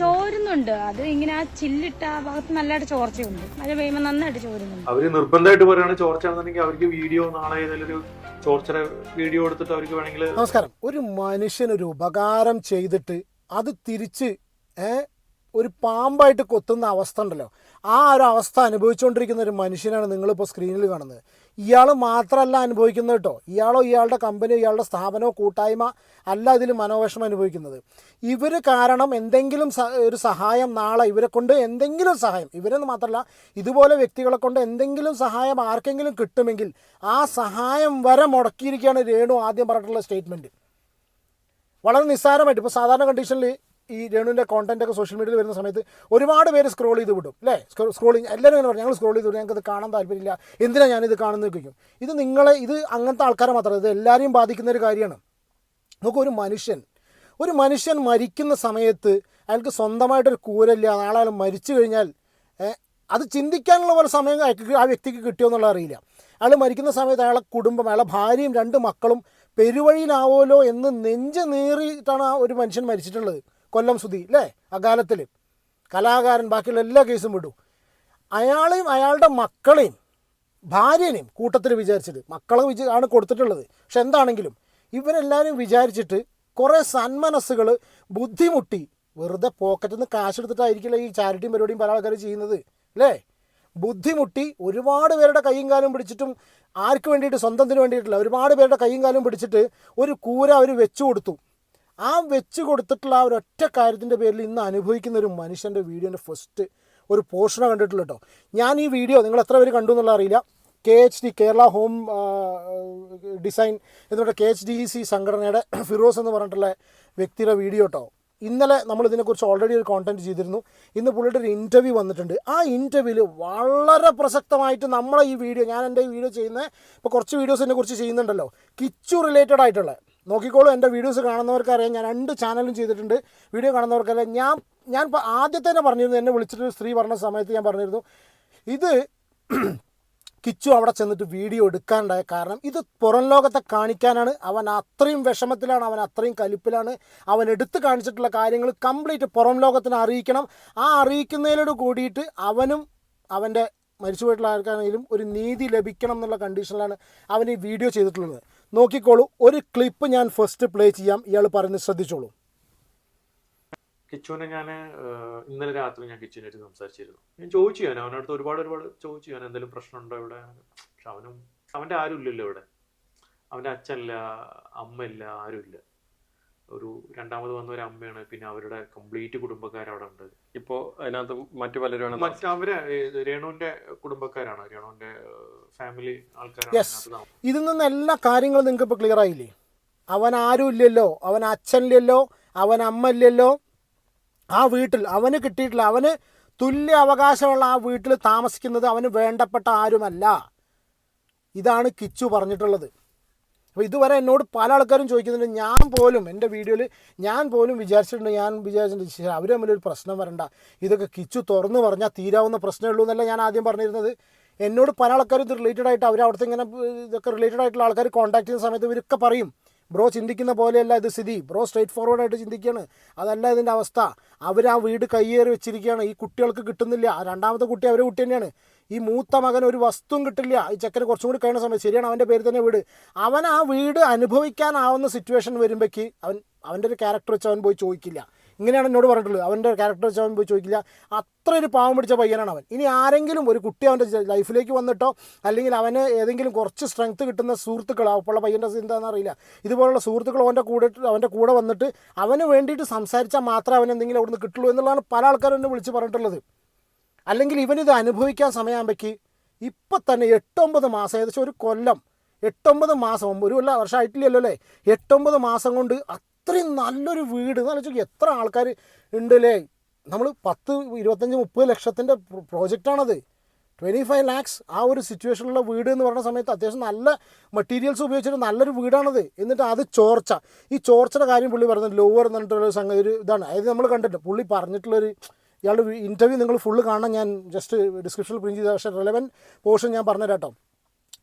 ചോരുന്നുണ്ട്. അത് ഇങ്ങനെ ആ ചില്ലിട്ട ആ ഭാഗത്ത് നല്ലതായിട്ട് ചോർച്ചയുണ്ട്. മഴ പെയ്യുമ്പോൾ നന്നായിട്ട് ചോരുന്നുണ്ട്. അവർ നിർബന്ധമായിട്ട് പറയുകയാണ് ചോർച്ചയാണെന്നുണ്ടെങ്കിൽ അവർക്ക് വീഡിയോ നാളെ ഏതെങ്കിലും ഒരു ചോർച്ചയുടെ വീഡിയോ എടുത്തിട്ട് അവർക്ക് വേണമെങ്കിൽ നമസ്കാരം. ഒരു മനുഷ്യനൊരു ഉപകാരം ചെയ്തിട്ട് അത് തിരിച്ച് ഏ ഒരു പാമ്പായിട്ട് കൊത്തുന്ന അവസ്ഥ ഉണ്ടല്ലോ. ആ ഒരു അവസ്ഥ അനുഭവിച്ചുകൊണ്ടിരിക്കുന്ന ഒരു മനുഷ്യനാണ് നിങ്ങളിപ്പോൾ സ്ക്രീനിൽ കാണുന്നത്. ഇയാൾ മാത്രമല്ല അനുഭവിക്കുന്നത് കേട്ടോ. ഇയാളോ ഇയാളുടെ കമ്പനിയോ ഇയാളുടെ സ്ഥാപനമോ കൂട്ടായ്മ അല്ല ഇതിൽ മനോവിഷമം അനുഭവിക്കുന്നത്. ഇവർ കാരണം എന്തെങ്കിലും ഒരു സഹായം നാളെ ഇവരെ കൊണ്ട് എന്തെങ്കിലും സഹായം ഇവരെന്ന് മാത്രമല്ല ഇതുപോലെ വ്യക്തികളെ കൊണ്ട് എന്തെങ്കിലും സഹായം ആർക്കെങ്കിലും കിട്ടുമെങ്കിൽ ആ സഹായം വരെ മുടക്കിയിരിക്കുകയാണ് രേണു ആദ്യം പറഞ്ഞിട്ടുള്ള സ്റ്റേറ്റ്മെന്റ് വളരെ നിസ്സാരമായിട്ട്. ഇപ്പോൾ സാധാരണ കണ്ടീഷനിൽ ഈ രേണുവിന്റെ കോണ്ടന്റ് ഒക്കെ സോഷ്യൽ മീഡിയയിൽ വരുന്ന സമയത്ത് ഒരുപാട് പേര് സ്ക്രോൾ ചെയ്ത് വിടും അല്ലേ സ്ക്രോളിങ് എല്ലാവരും പറഞ്ഞു ഞങ്ങൾ സ്ക്രോൾ ചെയ്ത് വിടും ഞങ്ങൾക്ക് ഇത് കാണാൻ താല്പര്യമില്ല എന്തിനാണ് ഞാനിത് കാണുന്നത്? ചോദിക്കും. ഇത് നിങ്ങളെ ഇത് അങ്ങനത്തെ ആൾക്കാരെ മാത്രമല്ല ഇത് എല്ലാവരെയും ബാധിക്കുന്ന ഒരു കാര്യമാണ്. നമുക്ക് ഒരു മനുഷ്യൻ ഒരു മനുഷ്യൻ മരിക്കുന്ന സമയത്ത് അയാൾക്ക് സ്വന്തമായിട്ടൊരു കൂരല്ല നാളെ അയാൾ മരിച്ചു കഴിഞ്ഞാൽ അത് ചിന്തിക്കാനുള്ള പോലെ സമയം ആ വ്യക്തിക്ക് കിട്ടിയോ എന്നുള്ള അറിയില്ല. അയാൾ മരിക്കുന്ന സമയത്ത് അയാളെ കുടുംബം അയാളെ ഭാര്യയും രണ്ട് മക്കളും പെരുവഴിയിലാവുമല്ലോ എന്ന് നെഞ്ച് നീറിയിട്ടാണ് ആ ഒരു മനുഷ്യൻ മരിച്ചിട്ടുള്ളത്. കൊല്ലം സുധി അല്ലേ അകാലത്തിൽ കലാകാരൻ ബാക്കിയുള്ള എല്ലാ കേസും വിട്ടു അയാളെയും അയാളുടെ മക്കളെയും ഭാര്യനെയും കൂട്ടത്തിൽ വിചാരിച്ചത് മക്കളെ വിച ആണ് കൊടുത്തിട്ടുള്ളത്. പക്ഷെ എന്താണെങ്കിലും ഇവരെല്ലാവരും വിചാരിച്ചിട്ട് കുറേ സന്മനസ്സുകൾ ബുദ്ധിമുട്ടി വെറുതെ പോക്കറ്റിൽ നിന്ന് കാശ് എടുത്തിട്ടായിരിക്കില്ല ഈ ചാരിറ്റിയും പരിപാടിയും പല ആൾക്കാർ ചെയ്യുന്നത് അല്ലേ ബുദ്ധിമുട്ടി ഒരുപാട് പേരുടെ കൈയും കാലും പിടിച്ചിട്ടും ആർക്ക് വേണ്ടിയിട്ട് സ്വന്തത്തിന് വേണ്ടിയിട്ടില്ല ഒരുപാട് പേരുടെ കൈയും കാലും പിടിച്ചിട്ട് ഒരു കൂര അവർ വെച്ചു കൊടുത്തു. ആ വെച്ച് കൊടുത്തിട്ടുള്ള ആ ഒരു ഒറ്റ കാര്യത്തിന്റെ പേരിൽ ഇന്ന് അനുഭവിക്കുന്ന ഒരു മനുഷ്യന്റെ വീഡിയോന്റെ ഫസ്റ്റ് ഒരു പോർഷനാണ് കണ്ടിട്ടുള്ളൂ കേട്ടോ. ഞാൻ ഈ വീഡിയോ നിങ്ങൾ എത്ര പേര് കണ്ടു എന്നുള്ള അറിയില്ല. K H D Kerala home design എന്നിട്ട് കെ എച്ച് ഡി സി സംഘടനയുടെ ഫിറോസ് എന്ന് പറഞ്ഞിട്ടുള്ള വ്യക്തിയുടെ വീഡിയോ കേട്ടോ. ഇന്നലെ നമ്മൾ ഇതിനെക്കുറിച്ച് ഓൾറെഡി ഒരു കോണ്ടന്റ് ചെയ്തിരുന്നു. ഇന്ന് പുള്ളിയുടെ ഒരു ഇന്റർവ്യൂ വന്നിട്ടുണ്ട്. ആ ഇന്റർവ്യൂവിൽ വളരെ പ്രസക്തമായിട്ട് നമ്മളെ ഈ വീഡിയോ ഞാൻ എന്റെ വീഡിയോ ചെയ്യുന്ന ഇപ്പോൾ കുറച്ച് വീഡിയോസ് എന്നെ കുറിച്ച് ചെയ്യുന്നുണ്ടല്ലോ. കിച്ചു റിലേറ്റഡ് ആയിട്ടുള്ള നോക്കിക്കോളൂ എന്റെ വീഡിയോസ് കാണുന്നവർക്കറിയാം ഞാൻ രണ്ട് ചാനലും ചെയ്തിട്ടുണ്ട്. വീഡിയോ കാണുന്നവർക്കറിയാം. ഞാൻ ഞാൻ ആദ്യത്തെ തന്നെ പറഞ്ഞിരുന്നു എന്നെ വിളിച്ചിട്ട് സ്ത്രീ പറഞ്ഞ സമയത്ത് ഞാൻ പറഞ്ഞിരുന്നു ഇത് കിച്ചു അവിടെ ചെന്നിട്ട് വീഡിയോ എടുക്കാനുണ്ടായ കാരണം ഇത് പുറം ലോകത്തെ കാണിക്കാനാണ്. അവൻ അത്രയും വിഷമത്തിലാണ് അവൻ അത്രയും കലിപ്പിലാണ്. അവൻ എടുത്തു കാണിച്ചിട്ടുള്ള കാര്യങ്ങൾ കംപ്ലീറ്റ് പുറം ലോകത്തിന് അറിയിക്കണം. ആ അറിയിക്കുന്നതിനോട് കൂടിയിട്ട് അവനും അവന്റെ മരിച്ചുപോയിട്ടുള്ള ആർക്കാണെങ്കിലും ഒരു നീതി ലഭിക്കണം എന്നുള്ള കണ്ടീഷനിലാണ് അവൻ ഈ വീഡിയോ ചെയ്തിട്ടുള്ളത്. നോക്കിക്കോളൂ ഒരു ക്ലിപ്പ് ഞാൻ ഫസ്റ്റ് പ്ലേ ചെയ്യാം. ഇയാൾ പറഞ്ഞ് ശ്രദ്ധിച്ചോളൂ. കിച്ചുവിനെ ഞാൻ ഇന്നലെ രാത്രി ഞാൻ കിച്ചുവിനായിട്ട് സംസാരിച്ചിരുന്നു. ഞാൻ ചോദിച്ചു ഞാൻ അവനടുത്ത് ഒരുപാട് ഒരുപാട് ചോദിച്ചു ഞാൻ എന്തെങ്കിലും പ്രശ്നമുണ്ടോ ഇവിടെ? പക്ഷെ അവനും അവന്റെ ആരും ഇല്ലല്ലോ ഇവിടെ. അവന്റെ അച്ഛനില്ല അമ്മയില്ല ആരുമില്ല. ഒരു രണ്ടാമത് വന്ന ഒരു അമ്മയാണ്. പിന്നെ അവരുടെ കംപ്ലീറ്റ് കുടുംബക്കാർ അവിടെ ഉണ്ട് ഇപ്പോ അതിനകത്ത് മറ്റു പലരും മറ്റ് അവരെ രേണുവിന്റെ കുടുംബക്കാരാണ്. രേണുവിന്റെ ഫാമിലി ആൾക്കാരാണ് ഇതിൽ നിന്ന് എല്ലാ കാര്യങ്ങളും നിങ്ങൾക്ക് ഇപ്പോൾ ക്ലിയർ ആയില്ലേ? അവൻ ആരും ഇല്ലല്ലോ. അവൻ അച്ഛനില്ലല്ലോ അവൻ അമ്മ ഇല്ലല്ലോ. ആ വീട്ടിൽ അവന് കിട്ടിയിട്ടില്ല. അവന് തുല്യ അവകാശമുള്ള ആ വീട്ടിൽ താമസിക്കുന്നത് അവന് വേണ്ടപ്പെട്ട ആരുമല്ല. ഇതാണ് കിച്ചു പറഞ്ഞിട്ടുള്ളത്. അപ്പോൾ ഇതുവരെ എന്നോട് പല ആൾക്കാരും ചോദിക്കുന്നുണ്ട്. ഞാൻ പോലും എന്റെ വീഡിയോയിൽ ഞാൻ പോലും വിചാരിച്ചിട്ടുണ്ട് ഞാൻ വിചാരിച്ചിട്ടുണ്ട് അവർ ഒരു പ്രശ്നം വരണ്ട. ഇതൊക്കെ കിച്ചു തുറന്നു പറഞ്ഞാൽ തീരാവുന്ന പ്രശ്നമേ ഉള്ളൂ എന്നല്ല ഞാൻ ആദ്യം പറഞ്ഞിരുന്നത്. എന്നോട് പല ആൾക്കാരും ഇത് റിലേറ്റഡ് ആയിട്ട് അവർ അവിടുത്തെ ഇങ്ങനെ ഇതൊക്കെ റിലേറ്റഡ് ആയിട്ടുള്ള ആൾക്കാർ കോൺടാക്ട് ചെയ്യുന്ന സമയത്ത് ഇവരൊക്കെ പറയും ബ്രോ ചിന്തിക്കുന്ന പോലെയല്ല ഇത് സ്ഥിതി. ബ്രോ സ്ട്രേറ്റ് ഫോർവേഡ് ആയിട്ട് ചിന്തിക്കുകയാണ് അതല്ല ഇതിന്റെ അവസ്ഥ. അവർ ആ വീട് കയ്യേറി വെച്ചിരിക്കുകയാണ്. ഈ കുട്ടികൾക്ക് കിട്ടുന്നില്ല. രണ്ടാമത്തെ കുട്ടി അവരെ കുട്ടി തന്നെയാണ്. ഈ മൂത്ത മകൻ ഒരു വസ്തുവും കിട്ടില്ല. ഈ ചെക്കന് കുറച്ചും കൂടി കഴിയുന്ന സമയത്ത് ശരിയാണ് അവന്റെ പേര് തന്നെ വീട്. അവൻ ആ വീട് അനുഭവിക്കാനാവുന്ന സിറ്റുവേഷൻ വരുമ്പോഴേക്ക് അവൻ അവന്റെ ഒരു ക്യാരക്ടർ വെച്ച് അവൻ പോയി ചോദിക്കില്ല. ഇങ്ങനെയാണ് എന്നോട് പറഞ്ഞിട്ടുള്ളത്. അവന്റെ ക്യാരക്ടർ വെച്ച് അവൻ പോയി ചോദിക്കില്ല. അത്ര ഒരു പാവം പിടിച്ച പയ്യനാണ് അവൻ. ഇനി ആരെങ്കിലും ഒരു കുട്ടി അവന്റെ ലൈഫിലേക്ക് വന്നിട്ടോ അല്ലെങ്കിൽ അവന് ഏതെങ്കിലും കുറച്ച് സ്ട്രെങ്ത് കിട്ടുന്ന സുഹൃത്തുക്കൾ അപ്പോഴുള്ള പയ്യന്റെ എന്താണെന്ന് അറിയില്ല. ഇതുപോലുള്ള സുഹൃത്തുക്കൾ അവന്റെ കൂടെ അവന്റെ കൂടെ വന്നിട്ട് അവന് വേണ്ടിയിട്ട് സംസാരിച്ചാൽ മാത്രമേ അവൻ എന്തെങ്കിലും അവിടുന്ന് കിട്ടുള്ളൂ എന്നുള്ളതാണ് പല ആൾക്കാരും എന്നെ വിളിച്ച് പറഞ്ഞിട്ടുള്ളത്. അല്ലെങ്കിൽ ഇവനിത് അനുഭവിക്കാൻ സമയമാകുമ്പോഴേക്ക് ഇപ്പം തന്നെ എട്ടൊമ്പത് മാസം ഏകദേശം ഒരു കൊല്ലം എട്ടൊമ്പത് മാസം ഒരു കൊല്ലം വർഷമായിട്ടില്ലല്ലോ അല്ലേ? എട്ടൊമ്പത് മാസം കൊണ്ട് അത്രയും നല്ലൊരു വീട്. എന്ന് വെച്ചാൽ എത്ര ആൾക്കാർ ഉണ്ട് അല്ലേ? നമ്മൾ പത്ത് ഇരുപത്തഞ്ച് മുപ്പത് ലക്ഷത്തിന്റെ പ്രോജക്റ്റാണത്. ട്വന്റി ഫൈവ് ലാക്സ് ആ ഒരു സിറ്റുവേഷനിലുള്ള വീട് എന്ന് പറയുന്ന സമയത്ത് അത്യാവശ്യം നല്ല മെറ്റീരിയൽസ് ഉപയോഗിച്ചിട്ട് നല്ലൊരു വീടാണത്. എന്നിട്ട് അത് ചോർച്ച. ഈ ചോർച്ചയുടെ കാര്യം പുള്ളി പറഞ്ഞത് ലോവർ എന്ന് പറഞ്ഞിട്ടുള്ള സംഗതി ഒരു ഇതാണ്. അതായത് നമ്മൾ കണ്ടിട്ട് പുള്ളി പറഞ്ഞിട്ടുള്ളൊരു ഇയാളുടെ ഇന്റർവ്യൂ നിങ്ങൾ ഫുള്ള് കാണാൻ ഞാൻ ജസ്റ്റ് ഡിസ്ക്രിപ്ഷനിൽ പ്രിന്റ് ചെയ്ത പക്ഷേ റെലവന്റ് പോർഷൻ ഞാൻ പറഞ്ഞുതരാം കേട്ടോ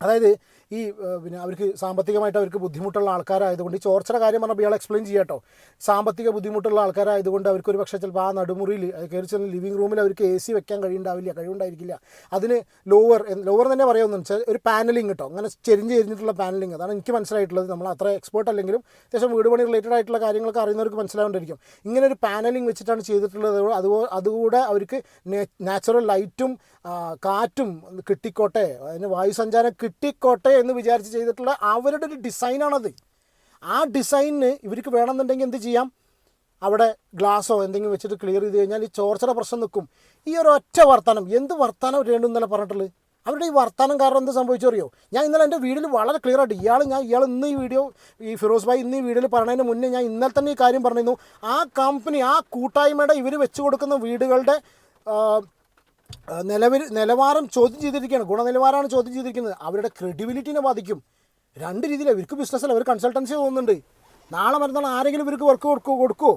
അതായത് ഈ പിന്നെ അവർക്ക് സാമ്പത്തികമായിട്ട് അവർക്ക് ബുദ്ധിമുട്ടുള്ള ആൾക്കാരായതുകൊണ്ട് ഈ ചോർച്ചയുടെ കാര്യം പറഞ്ഞപ്പോൾ ഇയാൾ എക്സ്പ്ലെയിൻ ചെയ്യാട്ടോ സാമ്പത്തിക ബുദ്ധിമുട്ടുള്ള ആൾക്കാരായതുകൊണ്ട് അവർക്ക് ഒരു പക്ഷേ ചിലപ്പോൾ ആ നടുമുറിയിൽ കയറി ചെന്ന് ലിവിംഗ് റൂമിൽ അവർക്ക് എ സി വെക്കാൻ കഴിയുണ്ടാവില്ല കഴിവുണ്ടായിരിക്കില്ല. അതിന് ലോവർ ലോവർ തന്നെ പറയുമെന്ന് വെച്ചാൽ ഒരു പാനലിംഗ് കേട്ടോ അങ്ങനെ ചെരിഞ്ഞ് ചെരിഞ്ഞിട്ടുള്ള പാനലിംഗ് അതാണ് എനിക്ക് മനസ്സിലായിട്ടുള്ളത്. നമ്മൾ അത്ര എക്സ്പേർട്ട് അല്ലെങ്കിലും അത്യാവശ്യം വീട് പണി റിലേറ്റഡ് ആയിട്ടുള്ള കാര്യങ്ങളൊക്കെ അറിയുന്നവർക്ക് മനസ്സിലാവേണ്ടിയിരിക്കും ഇങ്ങനെ ഒരു പാനലിംഗ് വെച്ചിട്ടാണ് ചെയ്തിട്ടുള്ളത്. അതുപോലെ അതുകൂടെ അവർക്ക് നാച്ചുറൽ ലൈറ്റും കാറ്റും കിട്ടിക്കോട്ടെ. അതിന് വായുസഞ്ചാരം കിട്ടിക്കോട്ടെ എന്ന് വിചാരിച്ച് ചെയ്തിട്ടുള്ള അവരുടെ ഒരു ഡിസൈനാണത്. ആ ഡിസൈനിന് ഇവർക്ക് വേണമെന്നുണ്ടെങ്കിൽ എന്ത് ചെയ്യാം? അവിടെ ഗ്ലാസ്സോ എന്തെങ്കിലും വെച്ചിട്ട് ക്ലിയർ ചെയ്ത് കഴിഞ്ഞാൽ ഈ ചോർച്ചയുടെ പ്രശ്നം നിൽക്കും. ഈ ഒരു ഒറ്റ വർത്തമാനം എന്ത് വർത്തമാനം രണ്ടും ഇന്നലെ പറഞ്ഞിട്ടുള്ളത്? അവരുടെ ഈ വർത്തമാനം കാരണം എന്ത് സംഭവിച്ചു അറിയോ ഞാൻ ഇന്നലെ എന്റെ വീഡിയോയിൽ വളരെ ക്ലിയർ ആയിട്ട് ഇയാൾ ഞാൻ ഇയാൾ ഇന്ന് ഈ വീഡിയോ ഈ ഫിറോസ് ഭായി ഇന്ന് ഈ വീഡിയോയിൽ പറഞ്ഞതിന് മുന്നേ ഞാൻ ഇന്നലെ തന്നെ ഈ കാര്യം പറഞ്ഞിരുന്നു. ആ കമ്പനി ആ കൂട്ടായ്മയുടെ ഇവർ വെച്ച് കൊടുക്കുന്ന വീടുകളുടെ നിലവിൽ നിലവാരം ചോദ്യം ചെയ്തിരിക്കുകയാണ്. ഗുണനിലവാരമാണ് ചോദ്യം ചെയ്തിരിക്കുന്നത്. അവരുടെ ക്രെഡിബിലിറ്റിനെ ബാധിക്കും. രണ്ട് രീതിയിൽ ഇവർക്ക് ബിസിനസ്സല്ല അവർ കൺസൾട്ടൻസി തോന്നുന്നുണ്ട്. നാളെ മറ്റന്നാൾ ആരെങ്കിലും ഇവർക്ക് വർക്ക് കൊടുക്കുമോ കൊടുക്കുമോ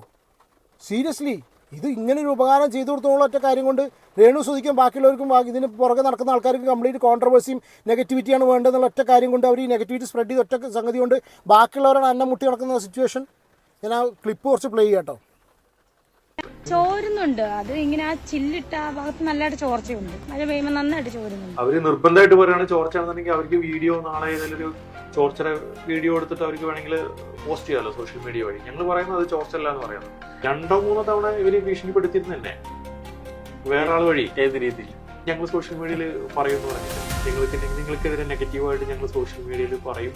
സീരിയസ്ലി ഇത് ഇങ്ങനെ ഒരു ഉപകാരം ചെയ്തു കൊടുത്തോളം ഒറ്റ കാര്യം കൊണ്ട് രേണു സുധിക്കും ബാക്കിയുള്ളവർക്കും ബാക്കി ഇതിന് പുറകെ നടക്കുന്ന ആൾക്കാർക്ക് കംപ്ലീറ്റ് കോൺട്രവേഴ്സിയും നെഗറ്റിവിറ്റിയാണ് വേണ്ടതെന്നുള്ള ഒറ്റ കാര്യം കൊണ്ട് അവർ ഈ നെഗറ്റിവിറ്റി സ്പ്രെഡ് ചെയ്ത് ഒറ്റ സംഗതി കൊണ്ട് ബാക്കിയുള്ളവരാണ് അന്നം മുട്ടി നടക്കുന്ന സിറ്റുവേഷൻ ഞാൻ ആ ക്ലിപ്പ് കുറച്ച് പ്ലേ ചെയ്യാം കേട്ടോ. ചോരുന്നുണ്ട്. അത് ഇങ്ങനെ ആ ചില്ലിട്ട ആ ഭാഗത്ത് നല്ലതായിട്ട് ചോർച്ചയുണ്ട്. മഴ പെയ്യുമ്പോൾ നന്നായിട്ട് ചോരുന്നുണ്ട്. അവർ നിർബന്ധമായിട്ട് പറയുകയാണ് ചോർച്ചയാണെന്നുണ്ടെങ്കിൽ അവർക്ക് വീഡിയോ നാളെ ഏതെങ്കിലും ചോർച്ചയുടെ വീഡിയോ എടുത്തിട്ട് അവർക്ക് വേണമെങ്കിൽ പോസ്റ്റ് ചെയ്യാലോ സോഷ്യൽ മീഡിയ വഴി. ഞങ്ങൾ പറയുന്നത് അത് ചോർച്ചല്ല എന്ന് പറയുന്നത് രണ്ടോ മൂന്നോ തവണ ഇവർ ഭീഷണിപ്പെടുത്തിയിരുന്നല്ലേ? തന്നെ വേറെ ആൾ വഴി. ഏത് രീതിയിൽ? ഞങ്ങൾ സോഷ്യൽ മീഡിയയിൽ പറയുമെന്ന് പറഞ്ഞിട്ട്. നിങ്ങൾക്ക് നിങ്ങൾക്കെതിരെ നെഗറ്റീവായിട്ട് ഞങ്ങൾ സോഷ്യൽ മീഡിയയിൽ പറയും.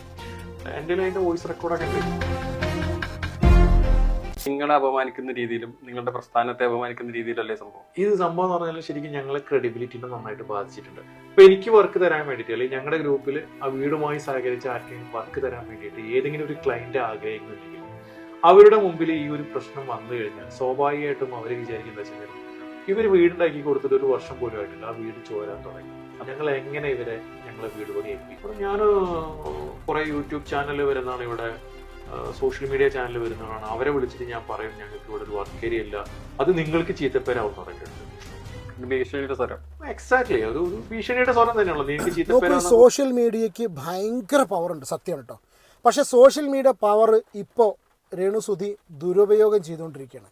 എന്റെ അതിന്റെ വോയിസ് റെക്കോർഡൊക്കെ ഉണ്ട്. നിങ്ങളെ അപമാനിക്കുന്ന രീതിയിലും നിങ്ങളുടെ പ്രസ്ഥാനത്തെ അപമാനിക്കുന്ന രീതിയിലല്ലേ സംഭവം? ഇത് സംഭവം എന്ന് പറഞ്ഞാൽ ശരിക്കും ഞങ്ങളെ ക്രെഡിബിലിറ്റിനെ നന്നായിട്ട് ബാധിച്ചിട്ടുണ്ട്. ഇപ്പൊ എനിക്ക് വർക്ക് തരാൻ വേണ്ടിയിട്ട് അല്ലെങ്കിൽ ഞങ്ങളുടെ ഗ്രൂപ്പിൽ ആ വീടുമായി സഹകരിച്ച് ആർക്കെങ്കിലും വർക്ക് തരാൻ വേണ്ടിയിട്ട് ഏതെങ്കിലും ഒരു ക്ലയന്റ് ആഗ്രഹിക്കുന്നുണ്ടെങ്കിൽ അവരുടെ മുമ്പിൽ ഈ ഒരു പ്രശ്നം വന്നു കഴിഞ്ഞാൽ സ്വാഭാവികമായിട്ടും അവർ വിചാരിക്കുന്ന വെച്ചാൽ ഇവർ വീടുണ്ടാക്കി കൊടുത്തിട്ട് ഒരു വർഷം പോലും ആയിട്ടില്ല ആ വീട് ചോരാൻ തുടങ്ങി. ഞങ്ങൾ എങ്ങനെ ഇവരെ ഞങ്ങളെ വീട് പണി ഏൽപ്പിക്കും? ഞാൻ കുറെ യൂട്യൂബ് ചാനൽ വരുന്നതാണ് ഇവിടെ സോഷ്യൽ മീഡിയ ചാനൽ വരുന്നതാണ് അവരെ വിളിച്ചിട്ട് ഞാൻ പറയും ഞങ്ങൾക്ക് ഇവിടെ ഒരു വർക്ക് ഏരിയ ഇല്ല. അത് നിങ്ങൾക്ക് ചീത്തപ്പേരാവും തുടങ്ങിയിട്ടുണ്ട് എക്സാക്ട്ലി ഒരു ഒരു ഭീഷണിയുടെ സ്വരം തന്നെയാണല്ലോ. നിങ്ങൾക്ക് സോഷ്യൽ മീഡിയക്ക് ഭയങ്കര പവർ ഉണ്ട്. സത്യം കേട്ടോ പക്ഷേ സോഷ്യൽ മീഡിയ പവർ ഇപ്പോ രേണുസുധി ദുരുപയോഗം ചെയ്തുകൊണ്ടിരിക്കുകയാണ്.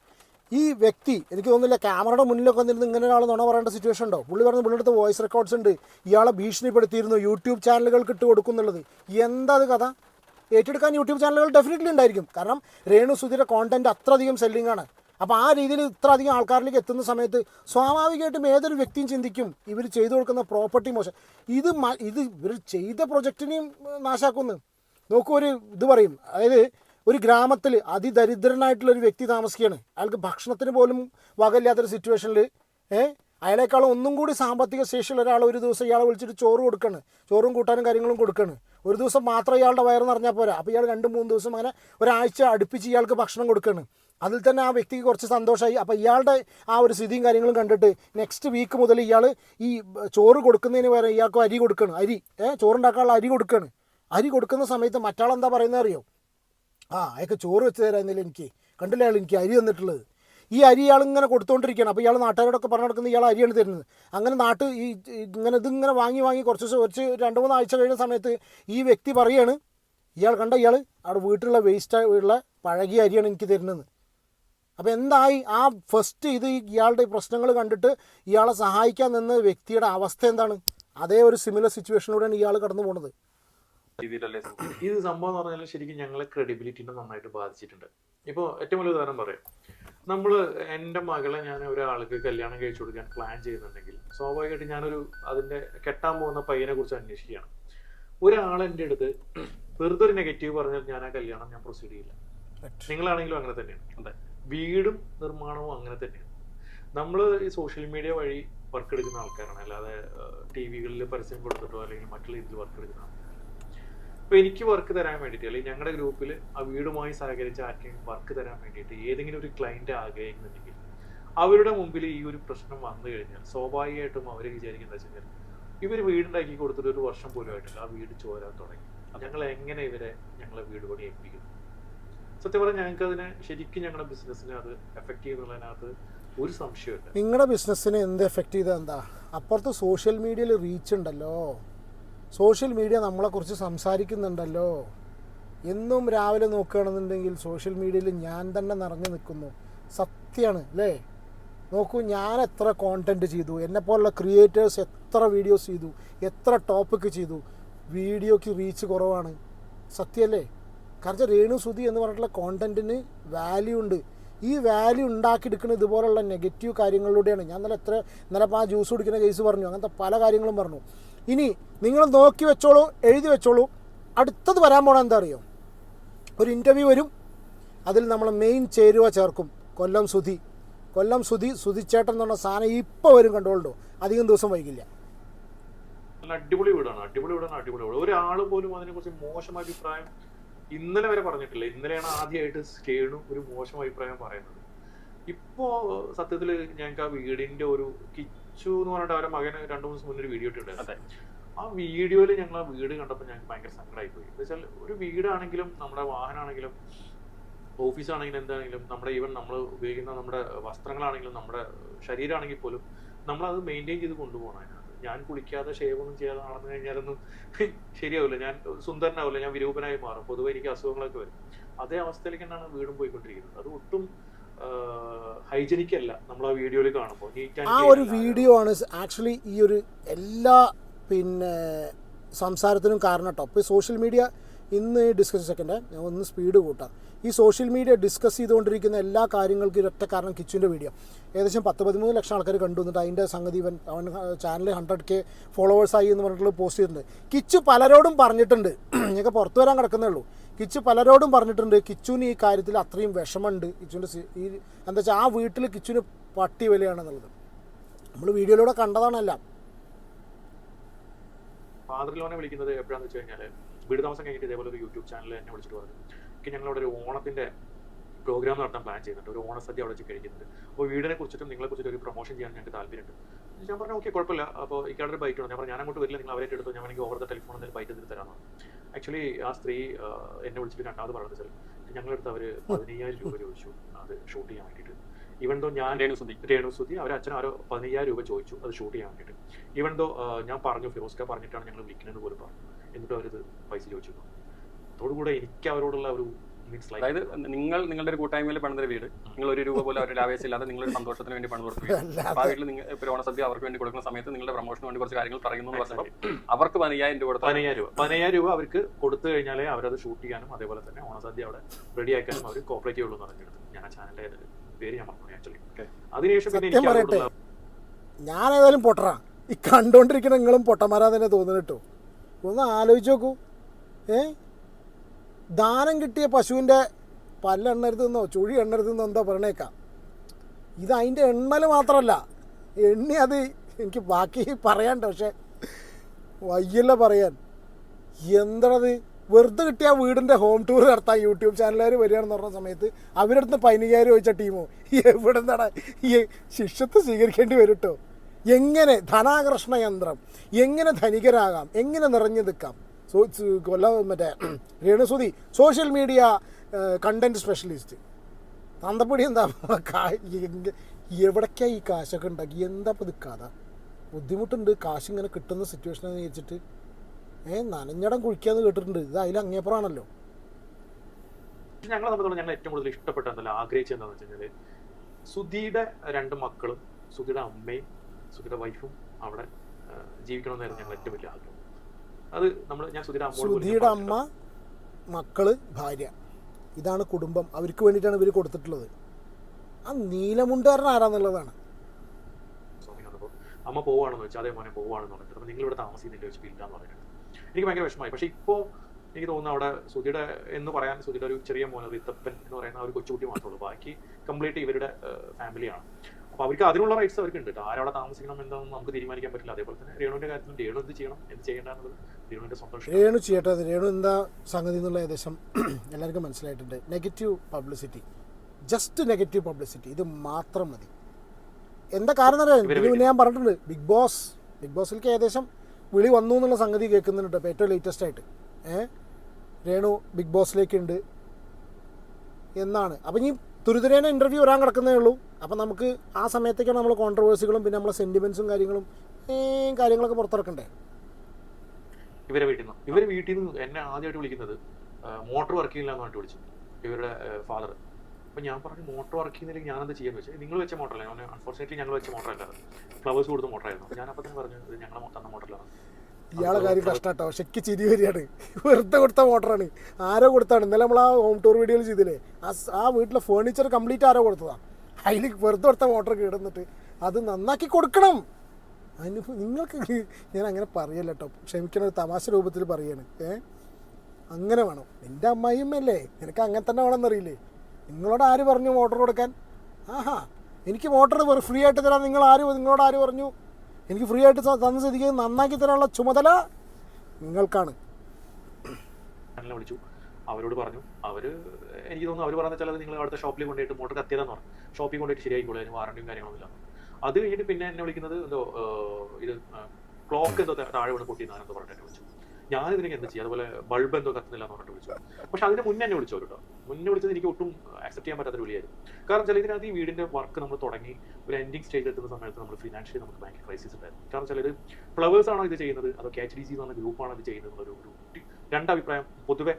ഈ വ്യക്തി എനിക്ക് തോന്നുന്നില്ല ക്യാമറയുടെ മുന്നിലൊക്കെ വന്നിരുന്ന് ഇങ്ങനെ ഒരാൾ നുണ പറയേണ്ട സിറ്റുവേഷൻ ഉണ്ടോ? പുള്ളി പറഞ്ഞ പുള്ളിയുടെ വോയിസ് റെക്കോർഡ്സ് ഉണ്ട്. ഇയാളെ ഭീഷണിപ്പെടുത്തിയിരുന്നു. യൂട്യൂബ് ചാനലുകൾക്ക് ഇട്ട് കൊടുക്കുന്നുള്ളത്. എന്താ അത് കഥ? ഏറ്റെടുക്കാൻ യൂട്യൂബ് ചാനലുകൾ ഡെഫിനറ്റ്ലി ഉണ്ടായിരിക്കും. കാരണം രേണു സുധീര കോണ്ടന്റ് അത്രയധികം സെല്ലിംഗ് ആണ്. അപ്പോൾ ആ രീതിയിൽ ഇത്ര അധികം ആൾക്കാരിലേക്ക് എത്തുന്ന സമയത്ത് സ്വാഭാവികമായിട്ടും ഏതൊരു വ്യക്തിയും ചിന്തിക്കും ഇവർ ചെയ്തു കൊടുക്കുന്ന പ്രോപ്പർട്ടി മോശം. ഇത് ഇത് ഇവർ ചെയ്ത പ്രൊജക്റ്റിനെയും നാശാക്കുന്നു നോക്കൂ ഒരു ഇത് പറയും. അതായത് ഒരു ഗ്രാമത്തിൽ അതിദരിദ്രനായിട്ടുള്ള ഒരു വ്യക്തി താമസിക്കുകയാണ്. അയാൾക്ക് ഭക്ഷണത്തിന് പോലും വകയില്ലാത്തൊരു സിറ്റുവേഷനിൽ ഏഹ് അയാളെക്കാളും ഒന്നും കൂടി സാമ്പത്തിക ശേഷിയുള്ള ഒരാൾ ഒരു ദിവസം ഇയാളെ വിളിച്ചിട്ട് ചോറ് കൊടുക്കാണ്. ചോറും കൂട്ടാനും കാര്യങ്ങളും കൊടുക്കാണ്. ഒരു ദിവസം മാത്രം ഇയാളുടെ വയറ് നിറഞ്ഞാൽ പോരാ. അപ്പോൾ ഇയാൾ രണ്ട് മൂന്ന് ദിവസം അങ്ങനെ ഒരാഴ്ച അടുപ്പിച്ച് ഇയാൾക്ക് ഭക്ഷണം കൊടുക്കുകയാണ് അതിൽ തന്നെ ആ വ്യക്തിക്ക് കുറച്ച് സന്തോഷമായി അപ്പോൾ ഇയാളുടെ ആ ഒരു സ്ഥിതിയും കാര്യങ്ങളും കണ്ടിട്ട് നെക്സ്റ്റ് വീക്ക് മുതൽ ഇയാൾ ഈ ചോറ് കൊടുക്കുന്നതിന് പകരം ഇയാൾക്ക് അരി കൊടുക്കണം. അരി ഏഹ് ചോറുണ്ടാക്കാനുള്ള അരി കൊടുക്കുകയാണ് അരി കൊടുക്കുന്ന സമയത്ത് മറ്റാളെന്താ പറയുന്നത് അറിയോ ആ അയാൾക്ക് ചോറ് വെച്ച് തരാമെന്നില്ല എനിക്ക് കണ്ടില്ല അയാൾ എനിക്ക് അരി തന്നിട്ടുള്ളത്? ഈ അരി ഇയാൾ ഇങ്ങനെ കൊടുത്തുകൊണ്ടിരിക്കുകയാണ് അപ്പോൾ ഇയാൾ നാട്ടുകാരോടൊക്കെ പറഞ്ഞു നടക്കുന്നത് ഇയാൾ അരിയാണ് തരുന്നത്. അങ്ങനെ നാട്ട് ഈ ഇങ്ങനെ ഇതിങ്ങനെ വാങ്ങി വാങ്ങി കുറച്ച് ദിവസം കുറച്ച് രണ്ട് മൂന്ന് ആഴ്ച കഴിഞ്ഞ സമയത്ത് ഈ വ്യക്തി പറയാണ് ഇയാൾ കണ്ട ഇയാൾ അവിടെ വീട്ടിലുള്ള വേസ്റ്റ് ഉള്ള പഴകിയ അരിയാണ് എനിക്ക് തരുന്നത് അപ്പോൾ എന്തായി? ആ ഫസ്റ്റ് ഇത് ഇയാളുടെ പ്രശ്നങ്ങൾ കണ്ടിട്ട് ഇയാളെ സഹായിക്കാൻ നിന്ന വ്യക്തിയുടെ അവസ്ഥ എന്താണ്? അതേ ഒരു സിമിലർ സിറ്റുവേഷനിലൂടെയാണ് ഇയാൾ കടന്നു പോകുന്നത് രീതിയിലല്ലേ ഇത് സംഭവം എന്ന് പറഞ്ഞാൽ ശരിക്കും ഞങ്ങളെ ക്രെഡിബിലിറ്റിനെ നന്നായിട്ട് ബാധിച്ചിട്ടുണ്ട്. ഇപ്പോൾ ഏറ്റവും വലിയ ഉദാഹരണം പറയാം. നമ്മൾ എന്റെ മകളെ ഞാൻ ഒരാൾക്ക് കല്യാണം കഴിച്ചു കൊടുക്കാൻ പ്ലാൻ ചെയ്യുന്നുണ്ടെങ്കിൽ സ്വാഭാവികമായിട്ട് ഞാനൊരു അതിന്റെ കെട്ടാൻ പോകുന്ന പയ്യനെ കുറിച്ച് അന്വേഷിക്കുകയാണ്. ഒരാൾ എന്റെ അടുത്ത് വെറുതെ ഒരു നെഗറ്റീവ് പറഞ്ഞാൽ ഞാൻ ആ കല്യാണം ഞാൻ പ്രൊസീഡ് ചെയ്യില്ല. നിങ്ങളാണെങ്കിലും അങ്ങനെ തന്നെയാണ്. അതെ. വീടും നിർമ്മാണവും അങ്ങനെ തന്നെയാണ്. നമ്മൾ ഈ സോഷ്യൽ മീഡിയ വഴി വർക്ക് എടുക്കുന്ന ആൾക്കാരാണ്. അല്ലാതെ ടി വികളിൽ പരസ്യം കൊടുത്തിട്ടോ അല്ലെങ്കിൽ മറ്റുള്ള രീതിയിൽ വർക്ക് എടുക്കുന്ന അപ്പൊ എനിക്ക് വർക്ക് തരാൻ വേണ്ടിയിട്ട് അല്ലെങ്കിൽ ഞങ്ങളുടെ ഗ്രൂപ്പിൽ ആ വീടുമായി സഹകരിച്ച് ആർക്കെങ്കിലും വർക്ക് തരാൻ വേണ്ടിയിട്ട് ഏതെങ്കിലും ഒരു ക്ലയന്റ് ആഗ്രഹിക്കുന്നുണ്ടെങ്കിൽ അവരുടെ മുമ്പിൽ ഈ ഒരു പ്രശ്നം വന്നു കഴിഞ്ഞാൽ സ്വാഭാവികമായിട്ടും അവർ വിചാരിക്കുന്നത് വെച്ചാൽ ഇവർ വീടുണ്ടാക്കി കൊടുത്തിട്ട് ഒരു വർഷം പോലും ആയിട്ടില്ല ആ വീട് ചോരാൻ തുടങ്ങി. ഞങ്ങൾ എങ്ങനെ ഇവരെ ഞങ്ങളെ വീട് പണി ഏൽപ്പിക്കുന്നു സത്യം പറഞ്ഞാൽ ഞങ്ങൾക്ക് അതിനെ ശരിക്കും ഞങ്ങളുടെ ബിസിനസ്സിനെ അത് എഫക്ട് ചെയ്യുന്നുള്ളതിനകത്ത് ഒരു സംശയമില്ല നിങ്ങളുടെ ബിസിനസ്സിനെ എന്ത് എഫക്ട് ചെയ്ത എന്താ? അപ്പുറത്ത് സോഷ്യൽ മീഡിയയിൽ റീച്ച് ഉണ്ടല്ലോ. സോഷ്യൽ മീഡിയ നമ്മളെക്കുറിച്ച് സംസാരിക്കുന്നുണ്ടല്ലോ. എന്നും രാവിലെ നോക്കുകയാണെന്നുണ്ടെങ്കിൽ സോഷ്യൽ മീഡിയയിൽ ഞാൻ തന്നെ നിറഞ്ഞു നിൽക്കുന്നു. സത്യമാണ് അല്ലേ? നോക്കൂ ഞാൻ എത്ര കോണ്ടന്റ് ചെയ്തു എന്നെപ്പോലുള്ള ക്രിയേറ്റേഴ്സ് എത്ര വീഡിയോസ് ചെയ്തു എത്ര ടോപ്പിക്ക് ചെയ്തു വീഡിയോയ്ക്ക് റീച്ച് കുറവാണ്. സത്യമല്ലേ കാരണം രേണു സുധി എന്ന് പറഞ്ഞിട്ടുള്ള കോണ്ടന്റിന് വാല്യൂ ഉണ്ട്. ഈ വാല്യൂ ഉണ്ടാക്കിയെടുക്കുന്നത് ഇതുപോലുള്ള നെഗറ്റീവ് കാര്യങ്ങളിലൂടെയാണ്. ഞാൻ നല്ല എത്ര ഇപ്പോൾ ആ ജ്യൂസ് കുടിക്കുന്ന കേസ് പറഞ്ഞു. അങ്ങനത്തെ പല കാര്യങ്ങളും പറഞ്ഞു. ഇനി നിങ്ങൾ നോക്കി വെച്ചോളൂ എഴുതി വെച്ചോളൂ. അടുത്തത് വരാൻ പോണ എന്താ അറിയോ? ഒരു ഇന്റർവ്യൂ വരും. അതിൽ നമ്മൾ മെയിൻ ചേരുവ ചേർക്കും. കൊല്ലം സുധി. കൊല്ലം സുധി സുധിച്ചേട്ടൻ എന്ന് പറഞ്ഞ സാധനം ഇപ്പോൾ വരും കണ്ടോളൂ. അധികം ദിവസം വൈകില്ല. നല്ല അടിപൊളി വീടാണ്. അടിപൊളി വീടാണ് അടിപൊളി വീട്. ഒരാൾ പോലും അതിനെക്കുറിച്ച് മോശം അഭിപ്രായം ഇന്നലെ വരെ പറഞ്ഞിട്ടില്ല. ഇന്നലെയാണ് ആദ്യമായിട്ട് രേണു ഒരു മോശം അഭിപ്രായം പറയുന്നത്. ഇപ്പോ സത്യത്തിൽ ഞങ്ങൾക്ക് ആ വീടിന്റെ ഒരു കിച്ചു എന്ന് പറഞ്ഞിട്ട് അവരുടെ മകന് രണ്ടു മൂന്ന് ദിവസം മുന്നേ ഒരു വീഡിയോ ഇട്ടിട്ടുണ്ടായിരുന്നു. അതെ. ആ വീഡിയോയിൽ ഞങ്ങൾ ആ വീട് കണ്ടപ്പോൾ ഞങ്ങൾക്ക് ഭയങ്കര സങ്കടമായി പോയി എന്ന് വെച്ചാൽ ഒരു വീടാണെങ്കിലും നമ്മുടെ വാഹനമാണെങ്കിലും ഓഫീസാണെങ്കിലും എന്താണെങ്കിലും നമ്മുടെ ഈവൻ നമ്മൾ ഉപയോഗിക്കുന്ന നമ്മുടെ വസ്ത്രങ്ങളാണെങ്കിലും നമ്മുടെ ശരീരമാണെങ്കിൽ പോലും നമ്മൾ അത് മെയിന്റെയിൻ ചെയ്ത് കൊണ്ടുപോകണം അതിനകത്ത്. ഞാൻ കുളിക്കാതെ ഷേവ് ഒന്നും ചെയ്യാതെ നടന്നു കഴിഞ്ഞാലൊന്നും ശരിയാവില്ല. ഞാൻ സുന്ദരനാവില്ല ഞാൻ വിരൂപനായി മാറും. പൊതുവെ എനിക്ക് അസുഖങ്ങളൊക്കെ വരും. അതേ അവസ്ഥയിലേക്ക് തന്നെയാണ് വീടും പോയിക്കൊണ്ടിരിക്കുന്നത്. അത് ഒട്ടും ഹൈജനിക് അല്ല. നമ്മൾ ആ വീഡിയോയിൽ കാണുമ്പോൾ ആ ഒരു വീഡിയോ ആണ് ആക്ച്വലി ഈ ഒരു എല്ലാ പിന്നെ സംസാരത്തിനും കാരണം കേട്ടോ ഇപ്പോൾ സോഷ്യൽ മീഡിയ ഇന്ന് ഡിസ്കസ് സെക്കൻഡ് ഞാൻ ഒന്ന് സ്പീഡ് കൂട്ടാം. ഈ സോഷ്യൽ മീഡിയ ഡിസ്കസ് ചെയ്തുകൊണ്ടിരിക്കുന്ന എല്ലാ കാര്യങ്ങൾക്കും ഇരട്ട കാരണം കിച്ചുവിന്റെ വീഡിയോ. ഏകദേശം പത്ത് പതിമൂന്ന് ലക്ഷം ആൾക്കാർ കണ്ടു എന്നിട്ട് അതിന്റെ സംഗതി ഇവൻ അവൻ ചാനൽ ഹൺഡ്രഡ് കെ ഫോളോവേഴ്സായി എന്ന് പറഞ്ഞിട്ടുള്ള പോസ്റ്റ് ചെയ്തിട്ടുണ്ട്. കിച്ചു പലരോടും പറഞ്ഞിട്ടുണ്ട്. ഞങ്ങൾക്ക് പുറത്തു വരാൻ കിടക്കുന്നേ ഉള്ളൂ. കിച്ചു പലരോടും പറഞ്ഞിട്ടുണ്ട് കിച്ചുവിന് ഈ കാര്യത്തിൽ അത്രയും വിഷമമുണ്ട്. കിച്ചുവിന്റെ ഈ എന്താ വെച്ചാൽ ആ വീട്ടിൽ കിച്ചുവിന് പട്ടി വിലയാണെന്നുള്ളത്. നമ്മൾ വീഡിയോയിലൂടെ കണ്ടതാണല്ല. ഫാദർ ലോനെ വിളിക്കുന്നത് എപ്പോഴാന്ന് വെച്ച് കഴിഞ്ഞാൽ വീട് താമസം കഴിഞ്ഞിട്ട് ഇതേപോലെ ഒരു യൂട്യൂബ് ചാനൽ എന്നെ വിളിച്ചിട്ട് പറഞ്ഞു എനിക്ക് ഞങ്ങളവിടെ ഒരു ഓണത്തിന്റെ പ്രോഗ്രാം നടത്താൻ പ്ലാൻ ചെയ്യുന്നുണ്ട്. ഒരു ഓണസദ്യ അവിടെ വെച്ച് കഴിക്കുന്നുണ്ട്. അപ്പോൾ വീടിനെ കുറിച്ചിട്ടും നിങ്ങളെ കുറിച്ചിട്ട് ഒരു പ്രൊമോഷൻ ചെയ്യാൻ ഞങ്ങൾക്ക് താല്പര്യമുണ്ട്. ഞാൻ പറഞ്ഞു ഓക്കെ കുഴപ്പമില്ല. അപ്പോൾ ഈ ഒരു ബൈക്ക് ഉണ്ട് ഞാൻ പറഞ്ഞു ഞാൻ അങ്ങോട്ട് വരില്ല. നിങ്ങൾ അവരെ എടുത്തു ഞാൻ എനിക്ക് ഓവർ ദ ടെലിഫോൺ എന്തെങ്കിലും ബൈക്ക് എടുത്ത് തരാമെന്ന് ആക്ച്വലി ആ സ്ത്രീ എന്നെ വിളിച്ചിട്ട് രണ്ടാമത് പറഞ്ഞത് വെച്ചാൽ ഞങ്ങളെടുത്ത് അവർ പതിനയ്യായിരം രൂപ ചോദിച്ചു. അത് ഷൂട്ട് ചെയ്യാൻ വേണ്ടിയിട്ട്. ഈവൻ ദോ ഞാൻ രേണു സുധി. രേണു സുധി അവരെ അച്ഛൻ ആരോ പതിനയ്യായിരം രൂപ ചോദിച്ചു. അത് ഷൂട്ട് ചെയ്യാൻ വേണ്ടിയിട്ട്. ഈവൻ ദോ ഞാൻ പറഞ്ഞു ഫിറോസ്ക പറഞ്ഞിട്ടാണ് ഞങ്ങൾ വിളിക്കുന്നത് പോലും പറഞ്ഞു. എന്നിട്ട് അവരത് പൈസ ചോദിച്ചു. അതോടുകൂടെ എനിക്ക് അവരോടുള്ള ഒരു അതായത് നിങ്ങൾ നിങ്ങളുടെ ഒരു കൂട്ടായ്മയിൽ പണിതൊരു വീട്. നിങ്ങൾ ഒരു രൂപ പോലും അവരുടെ ആവേശമില്ലാതെ നിങ്ങളൊരു സന്തോഷത്തിന് വേണ്ടി പണം കൊടുക്കുക അപ്പൊ ആ വീട്ടിൽ നിങ്ങൾ ഇപ്പോൾ ഓണസദ്യ അവർക്ക് വേണ്ടി കൊടുക്കുന്ന സമയത്ത് നിങ്ങളുടെ പ്രൊമോഷന് വേണ്ടി കുറച്ച് കാര്യങ്ങൾ പറയുന്നു എന്ന് പറഞ്ഞപ്പോൾ അവർക്ക് പതിനയ്യായിരം രൂപ പതിനയ്യായിരം രൂപ. പതിനയ്യായിരം രൂപ അവർക്ക് കൊടുത്തു കഴിഞ്ഞാലേ അവരത് ഷൂട്ട് ചെയ്യാനും അതേപോലെ തന്നെ ഓണസദ്യ അവിടെ റെഡി ആക്കാനും അവർ കോപ്പറേറ്റ് ചെയ്യുള്ളൂ എന്ന് പറഞ്ഞിട്ട് ഞാൻ ആ ചാനലിന്റെ പേര് ഞാൻ പറഞ്ഞു ആക്ച്വലി. അതിനുശേഷം പിന്നെ എനിക്ക് ഞാൻ ഏതായാലും പൊട്ടറാ. ഈ കണ്ടോണ്ടിരിക്കുന്ന നിങ്ങളും പൊട്ടന്മാരാ തന്നെ തോന്നുന്നു കേട്ടോ. ഒന്ന് ആലോചിച്ച് നോക്കൂ. ഏ? ദാനം കിട്ടിയ പശുവിന്റെ പല്ലെണ്ണരുതെന്നോ ചുഴി എണ്ണരുതെന്നോ എന്താ പറയണേക്കാം. ഇത് അതിന്റെ എണ്ണൽ മാത്രമല്ല എണ്ണി അത് എനിക്ക് ബാക്കി പറയാണ്ട് പക്ഷേ വയ്യല്ല പറയാൻ. എന്താണത് വെറുതെ കിട്ടിയ വീടിന്റെ ഹോം ടൂർ നടത്താൻ യൂട്യൂബ് ചാനലുകാർ വരികയാണെന്ന് പറഞ്ഞ സമയത്ത് അവരുടെ അടുത്ത് പതിനയ്യായിരം ചോദിച്ച ടീമോ എവിടെ നിന്നാണ് ഈ ശിക്ഷത്ത് സ്വീകരിക്കേണ്ടി വരും എങ്ങനെ ധനാകർഷണ യന്ത്രം എങ്ങനെ ധനികരാകാം എങ്ങനെ നിറഞ്ഞു നിൽക്കാം? മറ്റേ Renu Sudhi social media content specialist തന്തപ്പൊടി എന്താ എവിടേക്കാ ഈ കാശൊക്കെ ഉണ്ടാക്കി? എന്താ ഇപ്പം നിൽക്കാതെ ബുദ്ധിമുട്ടുണ്ട്. കാശ് ഇങ്ങനെ കിട്ടുന്ന സിറ്റുവേഷൻ എന്ന് വെച്ചിട്ട് ഏ നനഞ്ഞടം കുഴിക്കാന്ന് കേട്ടിട്ടുണ്ട്. ഇത് അതിൽ അങ്ങേപ്പുറമാണല്ലോ. ഞങ്ങളെ സംബന്ധിച്ചോളം ഞങ്ങൾ ഏറ്റവും കൂടുതൽ ഇഷ്ടപ്പെട്ട എന്തല്ല ആഗ്രഹിച്ചെന്താന്ന് വെച്ച് കഴിഞ്ഞാൽ സുധിയുടെ രണ്ട് മക്കളും സുധിയുടെ അമ്മയും സുധിയുടെ വൈഫും അവിടെ ജീവിക്കണമെന്നായിരുന്നു ഞങ്ങൾ ഏറ്റവും വലിയ ആഗ്രഹം. അത് നമ്മൾ ഞാൻ സുധിയുടെ അമ്മ. മക്കൾ ഭാര്യ. ഇതാണ് കുടുംബം. അവർക്ക് വേണ്ടിയിട്ടാണ് ഇവർ കൊടുത്തിട്ടുള്ളത്. ആ നീലമുണ്ടാരൻ ആരാന്നുള്ളതാണ്. അമ്മ പോവാണെന്ന് വെച്ചാൽ അതേ മോനെ പോവാണെന്ന് പറഞ്ഞിട്ട്. നിങ്ങൾ ഇവിടെ താമസിക്കുന്നില്ല വെച്ച് ഇല്ല എന്ന് പറഞ്ഞിട്ട്. എനിക്ക് ഭയങ്കര വിഷമമായി. പക്ഷേ ഇപ്പോൾ എനിക്ക് തോന്നുന്നു അവിടെ സുധിയുടെ എന്ന് പറയാൻ സുധിയുടെ ഒരു ചെറിയ മോനെ റിത്തപ്പൻ എന്ന് പറയുന്ന ഒരു കൊച്ചുകുട്ടി മാത്രമേ ഉള്ളൂ. ബാക്കി കംപ്ലീറ്റ് ഇവരുടെ ഫാമിലിയാണ്. അപ്പോൾ അവർക്ക് അതിനുള്ള റൈറ്റ്സ് അവർക്ക് ഉണ്ട് ആരവിടെ താമസിക്കണം എന്താണെന്ന് നമുക്ക് തീരുമാനിക്കാൻ പറ്റില്ല. അതേപോലെ തന്നെ രേണുവിന്റെ കാര്യത്തിൽ രേണു എന്ത് ചെയ്യണം? എന്ത് ചെയ്യേണ്ടത് രേണുവിന്റെ സന്തോഷം രേണു ചെയ്യട്ടെ രേണു എന്താ സംഗതി എന്നുള്ള ഏകദേശം എല്ലാവർക്കും മനസ്സിലായിട്ടുണ്ട്. Negative publicity just negative publicity ഇത് മാത്രം മതി. എന്താ കാരണം അറിയാം? ഞാൻ പറഞ്ഞിട്ടുണ്ട്. ബിഗ് ബോസ് ബിഗ് ബോസിലേക്ക് ഏകദേശം വിളി വന്നു എന്നുള്ള സംഗതി കേൾക്കുന്നുണ്ട് ഇപ്പോൾ ഏറ്റവും ലേറ്റസ്റ്റ് ആയിട്ട്. ഏഹ് രേണു ബിഗ് ബോസിലേക്ക് ഉണ്ട് എന്നാണ്. അപ്പം ഇനി തുരിതുരേന ഇന്റർവ്യൂ വരാൻ കിടക്കുന്നേ ഉള്ളൂ. അപ്പോൾ നമുക്ക് ആ സമയത്തേക്കാണ് നമ്മൾ കോൺട്രവേഴ്സികളും പിന്നെ നമ്മളെ സെന്റിമെൻസും കാര്യങ്ങളും കാര്യങ്ങളൊക്കെ പുറത്തിറക്കണ്ടേ? ഇവരെ വീട്ടിൽ നിന്ന്. ഇവരെ വീട്ടിൽ നിന്ന് എന്നെ ആദ്യമായിട്ട് വിളിക്കുന്നത് മോട്ടോർ വർക്ക് ചെയ്യില്ല എന്ന് പറഞ്ഞിട്ട് വിളിച്ചു. ഇവരുടെ ഫാദർ അപ്പൊ ഞാൻ പറഞ്ഞു മോട്ടോർ വർക്ക് ചെയ്യുന്നില്ലെങ്കിൽ ഞാൻ എന്താ ചെയ്യാന്ന് വെച്ചാൽ നിങ്ങൾ വെച്ച മോട്ടറല്ല ഞാൻ അൺഫോർച്ചുനേറ്റ്ലി ഞങ്ങൾ വെച്ച മോട്ടറല്ല ഫ്ലവേഴ്സ് കൊടുത്ത മോട്ടറായിരുന്നു ഞാൻ അപ്പൊ തന്നെ പറഞ്ഞു ഇത് തന്ന മോട്ടറിലാണ് ഇയാളെ കാര്യം കഷ്ടാട്ടോ. ശരിക്ക് ചിരി വരികയാണ്. വെറുതെ കൊടുത്ത മോട്ടറാണ്. ആരോ കൊടുത്താണ്. ഇന്നലെ നമ്മൾ ആ ഹോം ടൂർ വീഡിയോയിൽ ചെയ്തില്ലേ? ആ ആ വീട്ടിലെ ഫേർണിച്ചർ കംപ്ലീറ്റ് ആരോ കൊടുത്തതാ. അതിൽ വെറുതെ കൊടുത്ത മോട്ടർ കിടന്നിട്ട് അത് നന്നാക്കി കൊടുക്കണം. അതിന് നിങ്ങൾക്ക് ഞാൻ അങ്ങനെ പറയല്ല കേട്ടോ ക്ഷമിക്കണ ഒരു തമാശ രൂപത്തിൽ പറയാണ്. ഏ? അങ്ങനെ വേണം. എന്റെ അമ്മായിയമ്മല്ലേ നിനക്ക് അങ്ങനെ തന്നെ വേണമെന്നറിയില്ലേ നിങ്ങളോട് ആര് പറഞ്ഞു മോട്ടർ കൊടുക്കാൻ? ആഹാ. എനിക്ക് മോട്ടർ ഫ്രീ ആയിട്ട് തരാം നിങ്ങൾ ആര് നിങ്ങളോട് ആര് പറഞ്ഞു? എനിക്ക് ഫ്രീ ആയിട്ട് തന്ന സ്ഥിതിക്ക് നന്നാക്കി തരാനുള്ള ചുമതല നിങ്ങൾക്കാണ്. വിളിച്ചു. അവരോട് പറഞ്ഞു. അവർ എനിക്ക് തോന്നുന്നു അവർ പറഞ്ഞ ചിലത് നിങ്ങൾ അവിടുത്തെ ഷോപ്പിൽ കൊണ്ടുപോയിട്ട് മോട്ടർ കത്തിയതെന്ന് പറഞ്ഞു. ഷോപ്പിൽ കൊണ്ടുപോയിട്ട് ശരിയായിക്കോളൂ അതിന് വാറണ്ടിയും കാര്യങ്ങളൊന്നും ഇല്ല അത് കഴിഞ്ഞിട്ട് പിന്നെ എന്നെ വിളിക്കുന്നത് എന്തോ ഇത് ക്ലോക്ക് എന്തോ താഴെ വീണ് പൊട്ടിയെന്നാണ് എന്തോ എന്നെ വിളിച്ചു. ഞാൻ ഇതിനൊക്കെ എന്താ ചെയ്യുക? അതുപോലെ ബൾബ് എന്തോ കത്തുന്നില്ല എന്ന് പറഞ്ഞിട്ട് വിളിച്ചു. പക്ഷെ അതിന് മുന്നേ എന്നെ വിളിച്ചു കേട്ടോ മുന്നേ വിളിച്ചത് എനിക്ക് ഒട്ടും അക്സെപ്റ്റ് ചെയ്യാൻ പറ്റാത്ത വിളിയായിരുന്നു. കാരണം ചില ഇതിനകത്ത് ഈ വീടിന്റെ വർക്ക് നമ്മൾ തുടങ്ങി ഒരു എൻഡിങ് സ്റ്റേജിൽ എത്തുന്ന സമയത്ത് നമ്മൾ ഫിനാൻഷ്യലി നമുക്ക് ഭയങ്കര ക്രൈസിസ് ഉണ്ടായിരുന്നു. കാരണം ചിലത് ഫ്ലവേഴ്സ് ആണോ ഇത് ചെയ്യുന്നത്? അതോ കെ എച്ച് ഡി സി എന്ന് പറഞ്ഞ ഗ്രൂപ്പാണോ ഇത് ചെയ്യുന്നത് എന്നൊരു ഒരു രണ്ടഭിപ്രായം പൊതുവെ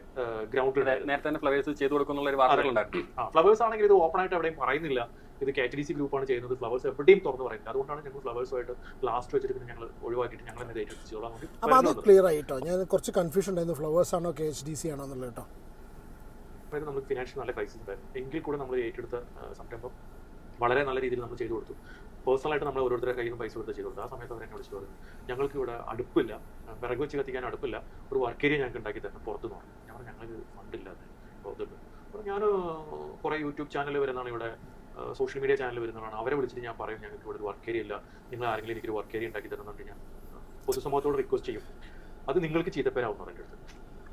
ഗ്രൗണ്ടിൽ നേരത്തെ തന്നെ ഫ്ലവേഴ്സ് ചെയ്തു കൊടുക്കുന്നുള്ള ഒരു ആ ഫ്ലവേഴ്സ് ആണെങ്കിൽ ഇത് ഓപ്പൺ ആയിട്ട് എവിടെയും പറയുന്നില്ല. ഇത് കെ ടി ഡി സി ഗ്രൂപ്പാണ് ചെയ്യുന്നത്. ഫ്ലവേഴ്സ് എവിടെയും തുറന്ന് പറയുന്നത് അതുകൊണ്ടാണ് ഞങ്ങൾ ഫ്ലവേഴ്സുമായിട്ട് ലാസ്റ്റ് വെച്ചിട്ട് പിന്നെ ഞങ്ങൾ ഒഴിവാക്കിയിട്ട് ഞങ്ങൾ തന്നെ ഏറ്റെടുത്തോളാം അപ്പോൾ അത് ക്ലിയർ ആയിട്ടോ? ഞാൻ കുറച്ച് കൺഫ്യൂഷൻ ഉണ്ടായിരുന്നു. ഫ്ലവേഴ്സ് ആണോ കെ എച്ച് ഡി സി ആണോ എന്നുള്ളത് കേട്ടോ. അതായത് നമുക്ക് ഫിനാൻഷ്യൽ നല്ല ക്രൈസിസ് ഉണ്ടായിരുന്നു. എങ്കിൽ കൂടെ നമ്മൾ ഏറ്റെടുത്ത സംരംഭം വളരെ നല്ല രീതിയിൽ നമ്മൾ ചെയ്തു കൊടുത്തു. പേഴ്സണലായിട്ട് നമ്മൾ ഓരോരുത്തരുടെ കയ്യിൽ നിന്ന് പൈസ കൊടുത്ത് ചെയ്തു കൊടുത്തു. ആ സമയത്ത് അവരെ വിളിച്ചു പറഞ്ഞു ഞങ്ങൾക്ക് ഇവിടെ അടുപ്പില്ല. വിറക് വെച്ച് കത്തിക്കാൻ അടുപ്പില്ല. ഒരു വർക്ക് ഏരിയ ഞങ്ങൾക്ക് ഉണ്ടാക്കി തരണം. പുറത്തുനിന്ന് പറഞ്ഞു ഞങ്ങൾ ഞങ്ങൾക്ക് ഫണ്ടില്ലാതെ അപ്പോൾ ഞാൻ കുറേ യൂട്യൂബ് ചാനൽ വരുന്നതാണ് ഇവിടെ സോഷ്യൽ മീഡിയ ചാനൽ വരുന്നതാണ് അവരെ വിളിച്ചിട്ട് ഞാൻ പറയും ഞങ്ങൾക്ക് ഇവിടെ വർക്ക് ഏരിയ ഇല്ല. നിങ്ങൾ ആരെങ്കിലും എനിക്കൊരു വർക്ക് ഏരിയ ഉണ്ടാക്കി തരുന്നുണ്ട് ഞാൻ പൊതുസമൂഹത്തോട് റിക്വസ്റ്റ് ചെയ്യും. അത് നിങ്ങൾക്ക് ചീത്തപ്പേരാവുന്നു എന്റെ അടുത്ത്.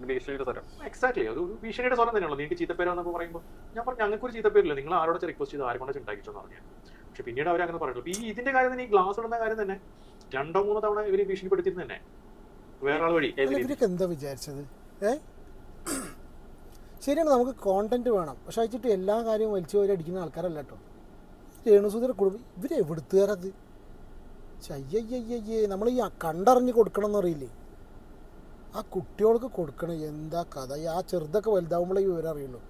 ഭീഷണിയുടെ സ്വരം. എക്സാക്ട്ലി അത് ഒരു ഭീഷണിയുടെ സ്വരം തന്നെയാണല്ലോ. നിങ്ങൾക്ക് ചീത്തപ്പേരാന്നൊക്കെ പറയുമ്പോൾ ഞാൻ പറഞ്ഞു ഞങ്ങൾക്ക് ഒരു ചീത്തപ്പേരില്ല. നിങ്ങൾ ആരോടെ റിക്വസ്റ്റ് ചെയ്ത് ആരെ കൊണ്ടാ ഉണ്ടാക്കിച്ചെന്ന് പറഞ്ഞു പക്ഷെ പിന്നീട് അവർ അങ്ങനെ പറഞ്ഞില്ല ഈ ഇതിന്റെ കാര്യം തന്നെ ഈ ഗ്ലാസ് ഇടുന്ന കാര്യം തന്നെ രണ്ടോ മൂന്നോ തവണ ഇവർ ഭീഷണിപ്പെടുത്തിയിരുന്നു തന്നെ. വേറെ ആൾ വഴി. എന്താ വിചാരിച്ചത്? ഏ? ശരിയാണ് നമുക്ക് കോണ്ടന്റ് വേണം. പക്ഷെ വെച്ചിട്ട് എല്ലാ കാര്യവും വലിച്ചു പോയി അടിക്കുന്ന ആൾക്കാരല്ല കേട്ടോ. രേണുസൂദര കുടുംബം ഇവർ എവിടുത്തുകാരത്? അയ്യയ്യയ്യേ നമ്മൾ ഈ കണ്ടറിഞ്ഞ് കൊടുക്കണം എന്നറിയില്ലേ ആ കുട്ടികൾക്ക് കൊടുക്കണം എന്താ കഥ? ഈ ആ ചെറുതൊക്കെ വലുതാവുമ്പോഴേ ഈ വിവരം അറിയുള്ളൂ.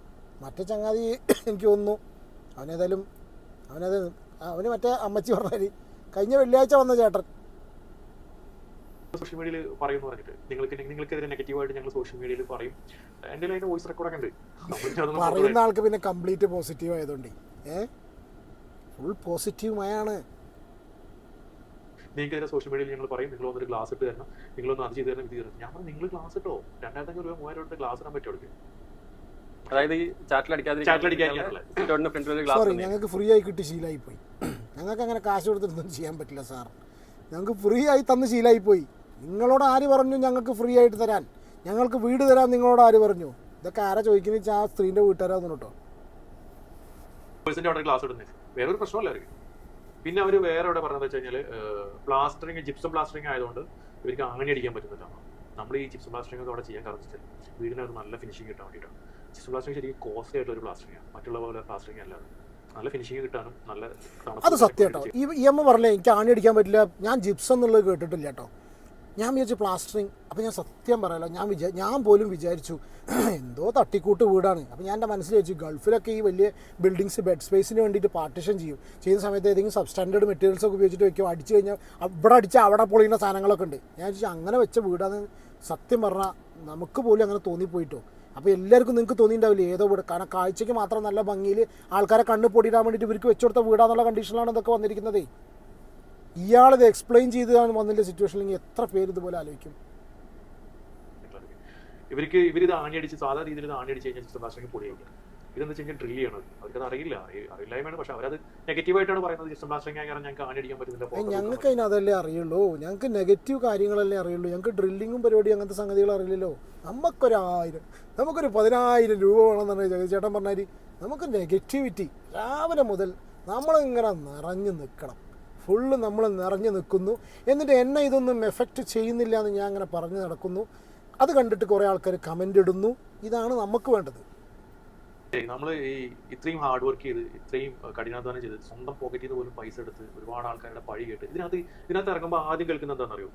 മറ്റേ ചങ്ങാതി എനിക്ക് തോന്നുന്നു അവനേതായാലും അവനത് അവന് മറ്റേ അമ്മച്ചി പറഞ്ഞാൽ കഴിഞ്ഞ വെള്ളിയാഴ്ച വന്ന ചേട്ടൻ. സോഷ്യൽ മീഡിയയിൽ എന്ന് പറഞ്ഞിട്ട്. നിങ്ങൾക്ക് നിങ്ങൾക്കെതിരെ നെഗറ്റീവായിട്ട് ഞങ്ങൾ സോഷ്യൽ മീഡിയയിൽ പറയും. എന്റെ അതിന്റെ വോയിസ് റെക്കോർഡൊക്കെ ഉണ്ട് പറയുന്ന ആൾക്ക് പിന്നെ കംപ്ലീറ്റ് പോസിറ്റീവ് ആയതുകൊണ്ട്. ഏ? ഫുൾ പോസിറ്റീവുമായാണ് നിങ്ങൾക്കെതിരെ സോഷ്യൽ മീഡിയയിൽ ഞങ്ങൾ പറയും നിങ്ങൾ വന്നൊരു ഗ്ലാസ് ഇട്ട് തരണം. നിങ്ങളൊന്ന് അത് ചെയ്ത് തരണം ഇത് ചെയ്ത് തരണം. ഞാൻ പറഞ്ഞു നിങ്ങൾ ഗ്ലാസ് ഇട്ടോ? രണ്ടായിരത്തി അഞ്ഞൂറ് രൂപ മൂവായിരം രൂപ ഗ്ലാസ് ഇടാൻ പറ്റും അതായത് ഈ ചാറ്റിൽ അടിക്കാതെ ചാറ്റിലടിക്കാതിരിക്കാനുള്ള. ഫ്രണ്ട് വെച്ച് ഗ്ലാസ് സോറി ഞങ്ങൾക്ക് ഫ്രീ ആയി കിട്ടി ശീലമായി പോയി. ഞങ്ങൾക്ക് അങ്ങനെ കാശ് കൊടുത്തിട്ടൊന്നും ചെയ്യാൻ പറ്റില്ല സാർ ഞങ്ങൾക്ക് ഫ്രീ ആയി തന്ന് ശീലമായി പോയി. നിങ്ങളോട് ആര് പറഞ്ഞു ഞങ്ങൾക്ക് ഫ്രീ ആയിട്ട് തരാൻ? ഞങ്ങൾക്ക് വീട് തരാൻ നിങ്ങളോട് ആര് പറഞ്ഞു? ഇതൊക്കെ ആരാ ചോദിക്കുന്ന വെച്ചാൽ ആ സ്ത്രീന്റെ വീട്ടുകാരാന്ന് കേട്ടോ ക്ലാസ് അവിടെ ഗ്ലാസ് ഇടുന്നത് വേറെ ഒരു പ്രശ്നമല്ല അവർക്ക്. പിന്നെ അവർ വേറെ ഇവിടെ പറഞ്ഞത് വെച്ച് കഴിഞ്ഞാൽ പ്ലാസ്റ്ററിങ് ജിപ്സം പ്ലാസ്റ്ററിങ് ആയതുകൊണ്ട് ഇവർക്ക് അങ്ങനെ അടിക്കാൻ പറ്റുന്നില്ല. നമ്മൾ ഈ ജിപ്സം പ്ലാസ്റ്ററിങ് ഒക്കെ അവിടെ ചെയ്യാൻ കാരണം വീടിന് ഒരു നല്ല ഫിനിഷിംഗ് കിട്ടാൻ വേണ്ടിയിട്ടാണ് ജിപ്സം പ്ലാസ്റ്ററിങ് ശരിക്കും കോസ്റ്റ്ലി ആയിട്ടുള്ള ഒരു പ്ലാസ്റ്ററിങ് ആണ് മറ്റുള്ള പോലെ പ്ലാസ്റ്ററിങ് അല്ലാതെ നല്ല ഫിനിഷിങ് കിട്ടാനും നല്ല അത് സത്യം കേട്ടോ ഈ എം പറഞ്ഞേ എനിക്ക് ആണി അടിക്കാൻ പറ്റില്ല. ഞാൻ ജിപ്സം എന്നുള്ളത് കേട്ടിട്ടില്ല കേട്ടോ ഞാൻ വിചാരിച്ചു പ്ലാസ്റ്ററിങ് അപ്പോൾ ഞാൻ സത്യം പറയാലോ ഞാൻ വിചാ ഞാൻ പോലും വിചാരിച്ചു എന്തോ തട്ടിക്കൂട്ട് വീടാണ്. അപ്പോൾ ഞാൻ എന്റെ മനസ്സിൽ വെച്ചു ഗൾഫിലൊക്കെ ഈ വലിയ ബിൽഡിങ്സ് ബെഡ് സ്പേസിന് വേണ്ടിയിട്ട് പാർട്ടിഷൻ ചെയ്യും. ചെയ്യുന്ന സമയത്ത് ഏതെങ്കിലും സബ്സ്റ്റാൻഡേർഡ് മെറ്റീരിയൽസ് ഒക്കെ ഉപയോഗിച്ചിട്ട് വെക്കും. അടിച്ചു കഴിഞ്ഞാൽ ഇവിടെ അടിച്ചാൽ അവിടെ പൊളിയുന്ന സാധനങ്ങളൊക്കെ ഉണ്ട്. ഞാൻ വിചാരിച്ചു അങ്ങനെ വെച്ച വീടാണ് സത്യം പറഞ്ഞാൽ നമുക്ക് പോലും അങ്ങനെ തോന്നിപ്പോയിട്ടോ. അപ്പോൾ എല്ലാവർക്കും നിങ്ങൾക്ക് തോന്നിയിട്ടുണ്ടാവില്ലേ? ഏതോ വീട്. കാരണം കാഴ്ചയ്ക്ക് മാത്രം നല്ല ഭംഗിയിൽ ആൾക്കാരെ കണ്ണ് പൊടിയിടാൻ വേണ്ടിയിട്ട് ഇവർക്ക് വെച്ചു കൊടുത്ത വീടാന്നുള്ള കണ്ടീഷനിലാണ് ഇതൊക്കെ വന്നിരിക്കുന്നത്. ഇയാളിത് എക്സ്പ്ലെയിൻ ചെയ്താണ് വന്നില്ല സിറ്റുവേഷനിലെങ്കിൽ എത്ര പേര് ഇതുപോലെ ആലോചിക്കും? ഇവർക്ക് ഇവരിത് ആണിയടിച്ച് സാധാ രീതിയിൽ ഇത് ആണിയടിച്ച് കഴിഞ്ഞാൽ പ്ലാസ്റ്ററിങ് പൊടിയായിരിക്കും. ഇതെന്ന് വെച്ച് കഴിഞ്ഞാൽ ഡ്രില്ല് ചെയ്യണം അവർക്കത് അറിയില്ല. അറി- അറിയില്ലായ്മയാണ്. പക്ഷെ അവരത് നെഗറ്റീവായിട്ടാണ് പറയുന്നത്. ജിപ്സം ബ്ലാസ്റ്റിംഗ് ആയി കാരണം ഞങ്ങൾക്ക് ആണിയടിക്കാൻ പറ്റുന്നില്ല ഞങ്ങൾക്ക് അതിന് അതല്ലേ അറിയുള്ളൂ. ഞങ്ങൾക്ക് നെഗറ്റീവ് കാര്യങ്ങളല്ലേ അറിയുള്ളൂ. ഞങ്ങൾക്ക് ഡ്രില്ലിങ്ങും പരിപാടി അങ്ങനത്തെ സംഗതികൾ അറിയില്ലല്ലോ. നമുക്കൊരായിരം നമുക്കൊരു പതിനായിരം രൂപ വേണമെന്നാണ് ചേട്ടൻ പറഞ്ഞാൽ നമുക്ക് നെഗറ്റിവിറ്റി രാവിലെ മുതൽ നമ്മളിങ്ങനെ നിറഞ്ഞു നിൽക്കണം. ഫുള്ള് നമ്മൾ നിറഞ്ഞു നിൽക്കുന്നു. എന്നിട്ട് എന്നെ ഇതൊന്നും എഫക്റ്റ് ചെയ്യുന്നില്ല എന്ന് ഞാൻ അങ്ങനെ പറഞ്ഞു നടക്കുന്നു. അത് കണ്ടിട്ട് കുറേ ആൾക്കാർ കമന്റ് ഇടുന്നു. ഇതാണ് നമുക്ക് വേണ്ടത്. നമ്മൾ ഈ ഇത്രയും ഹാർഡ് വർക്ക് ചെയ്ത് ഇത്രയും കഠിനാധ്വാനം ചെയ്ത് സ്വന്തം പോക്കറ്റിൽ നിന്ന് പോലും പൈസ എടുത്ത് ഒരുപാട് ആൾക്കാരുടെ പഴി കേട്ട് ഇതിനകത്ത് ഇതിനകത്ത് ഇറങ്ങുമ്പോൾ ആദ്യം കേൾക്കുന്നത് എന്താണെന്നറിയോ?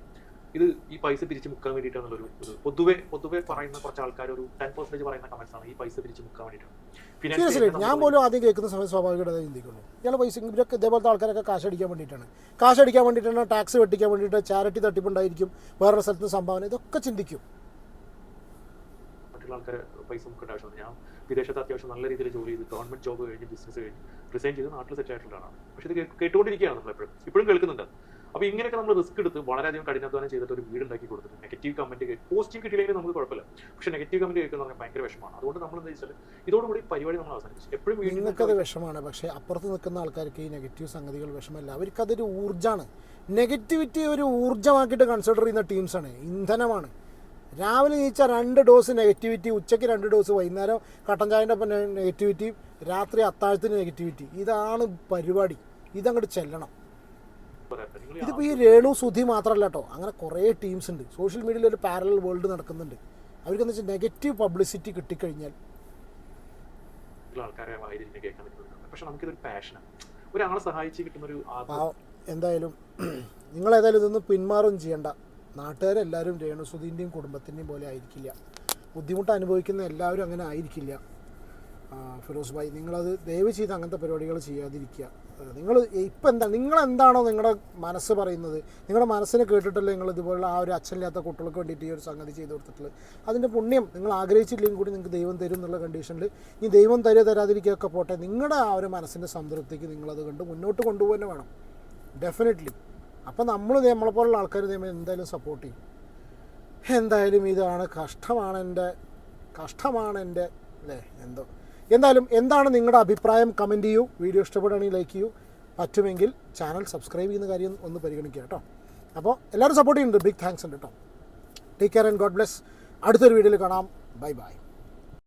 ഇത് ഈ പൈസ പിരിച്ചു മുക്കാൻ വേണ്ടിയിട്ടാണ് ഒരു പൊതുവെ പൊതുവെ പറയുന്ന കുറച്ച് ആൾക്കാർ ഒരു ടെൻ പെർസെന്റേജ് പറയുന്ന കമന്റ്സ് ആണ് ഈ പൈസ പിരിച്ചു മുക്കാൻ വേണ്ടിയിട്ടാണ്. ഞാൻ പോലും ആദ്യം കേൾക്കുന്ന സമയത്ത് സ്വാഭാവികമായിട്ട് ചിന്തിക്കുള്ളൂ. ഇയാൾ പൈസ ഇവരൊക്കെ ഇതേപോലത്തെ ആൾക്കാരൊക്കെ കാശ് അടിക്കാൻ വേണ്ടിയിട്ടാണ്. കാശ് അടിക്കാൻ വേണ്ടിയിട്ടാണ് ടാക്സ് വെട്ടിക്കാൻ വേണ്ടിയിട്ട് ചാരിറ്റി തട്ടിപ്പുണ്ടായിരിക്കും വേറൊരു സ്ഥലത്ത് സംഭാവന ഇതൊക്കെ ചിന്തിക്കും. മറ്റുള്ള ആൾക്കാർ പൈസ മുക്കേണ്ട ആവശ്യമില്ല. ഞാൻ വിദേശത്ത് അത്യാവശ്യം നല്ല രീതിയിൽ ജോലി ചെയ്ത് ഗവൺമെന്റ് ജോബ് കഴിഞ്ഞ് ബിസിനസ് കഴിഞ്ഞ് റിസൈൻ ചെയ്ത് നാട്ടിൽ സെറ്റ് ആയിട്ടുള്ളതാണ് പക്ഷേ പക്ഷെ ഇത് കേട്ടുകൊണ്ടിരിക്കുകയാണ് നമ്മൾ എപ്പോഴും ഇപ്പോഴും കേൾക്കുന്നുണ്ട്. അപ്പോൾ ഇങ്ങനെയൊക്കെ നമ്മൾ റിസ്ക് എടുത്ത് വളരെയധികം കഠിനാധ്വാനം ചെയ്തിട്ട് ഒരു വീട് ഉണ്ടാക്കി കൊടുത്തിട്ട് നെഗറ്റീവ് കമന്റ് പോസിറ്റീവ് കിട്ടിയില്ലെങ്കിൽ നമുക്ക് കുഴപ്പമില്ല. പക്ഷെ നെഗറ്റീവ് കമന്റ് കേൾക്കുന്ന പറഞ്ഞാൽ ഭയങ്കര വിഷമമാണ്. അതുകൊണ്ട് നമ്മൾ എന്താ വെച്ചാൽ ഇതോടുകൂടി പരിപാടി നമ്മൾ അവസാനിച്ചു എപ്പോഴും നിങ്ങൾക്കത് വിഷമാണ് പക്ഷേ അപ്പുറത്ത് നിൽക്കുന്ന ആൾക്കാർക്ക് ഈ നെഗറ്റീവ് സംഗതികൾ വിഷമല്ല അവർക്ക് അതൊരു ഊർജമാണ്. നെഗറ്റിവിറ്റി ഒരു ഊർജമാക്കിയിട്ട് കൺസിഡർ ചെയ്യുന്ന ടീംസാണ് ഇന്ധനമാണ്. രാവിലെ ജയിച്ച രണ്ട് ഡോസ് നെഗറ്റിവിറ്റി ഉച്ചയ്ക്ക് രണ്ട് ഡോസ് വൈകുന്നേരം കട്ടൻ ചായന്റെ ഒപ്പം നെഗറ്റിവിറ്റി രാത്രി അത്താഴത്തിന് നെഗറ്റിവിറ്റി ഇതാണ് പരിപാടി. ഇതങ്ങോട്ട് ചെല്ലണം. ഇതിപ്പോൾ ഈ രേണു സുധി മാത്രമല്ല കേട്ടോ. അങ്ങനെ കുറേ ടീംസ് ഉണ്ട്. സോഷ്യൽ മീഡിയയിൽ ഒരു പാരലൽ വേൾഡ് നടക്കുന്നുണ്ട്. അവർക്കെന്ന് വെച്ചാൽ നെഗറ്റീവ് പബ്ലിസിറ്റി കിട്ടിക്കഴിഞ്ഞാൽ എന്തായാലും ആൾക്കാരെ ഏതായാലും കേൾക്കാൻ പക്ഷെ നമുക്കിതൊരു പാഷനാണ് ഒരാളെ സഹായിച്ച് കിട്ടുന്ന ഒരു എന്തായാലും നിങ്ങൾ നിങ്ങളേതായാലും ഇതൊന്നും പിന്മാറും ചെയ്യണ്ട. നാട്ടുകാരെല്ലാവരും രേണുസുധീന്റെയും കുടുംബത്തിന്റെയും പോലെ ആയിരിക്കില്ല. ബുദ്ധിമുട്ട് അനുഭവിക്കുന്ന എല്ലാവരും അങ്ങനെ ആയിരിക്കില്ല. ഫിറോസ് ഭായി നിങ്ങളത് ദയവ് ചെയ്ത് അങ്ങനത്തെ പരിപാടികൾ ചെയ്യാതിരിക്കുക. നിങ്ങൾ ഇപ്പം എന്താ നിങ്ങളെന്താണോ നിങ്ങളുടെ മനസ്സ് പറയുന്നത് നിങ്ങളുടെ മനസ്സിനെ കേട്ടിട്ടല്ലേ നിങ്ങൾ ഇതുപോലുള്ള ആ ഒരു അച്ഛനില്ലാത്ത കുട്ടികൾക്ക് വേണ്ടിയിട്ട് ഈ ഒരു സംഗതി ചെയ്തു കൊടുത്തിട്ടുള്ളത്. അതിന്റെ പുണ്യം നിങ്ങൾ ആഗ്രഹിച്ചില്ലെങ്കിൽ കൂടി നിങ്ങൾക്ക് ദൈവം തരും എന്നുള്ള കണ്ടീഷനിൽ ഈ ദൈവം തരുക തരാതിരിക്കുകയൊക്കെ പോട്ടെ നിങ്ങളുടെ ആ ഒരു മനസ്സിന്റെ സംതൃപ്തിക്ക് നിങ്ങളത് കണ്ട് മുന്നോട്ട് കൊണ്ടുപോകാൻ വേണം. ഡെഫിനറ്റ്ലി അപ്പോൾ നമ്മൾ നമ്മളെപ്പോലുള്ള ആൾക്കാർ നിയമം എന്തായാലും സപ്പോർട്ട് ചെയ്യും. എന്തായാലും ഇതാണ് കഷ്ടമാണ് എന്റെ കഷ്ടമാണ് എന്റെ അല്ലേ എന്തോ. എന്തായാലും എന്താണ് നിങ്ങളുടെ അഭിപ്രായം? കമന്റ് ചെയ്യൂ. വീഡിയോ ഇഷ്ടപ്പെടുകയാണെങ്കിൽ ലൈക്ക് ചെയ്യൂ. പറ്റുമെങ്കിൽ ചാനൽ സബ്സ്ക്രൈബ് ചെയ്യുന്ന കാര്യം ഒന്ന് പരിഗണിക്കുക കേട്ടോ. അപ്പോൾ എല്ലാവരും സപ്പോർട്ട് ചെയ്യുന്നുണ്ട്. ബിഗ് താങ്ക്സ് ഉണ്ട് കേട്ടോ. Take care and God bless അടുത്തൊരു വീഡിയോയിൽ കാണാം. Bye bye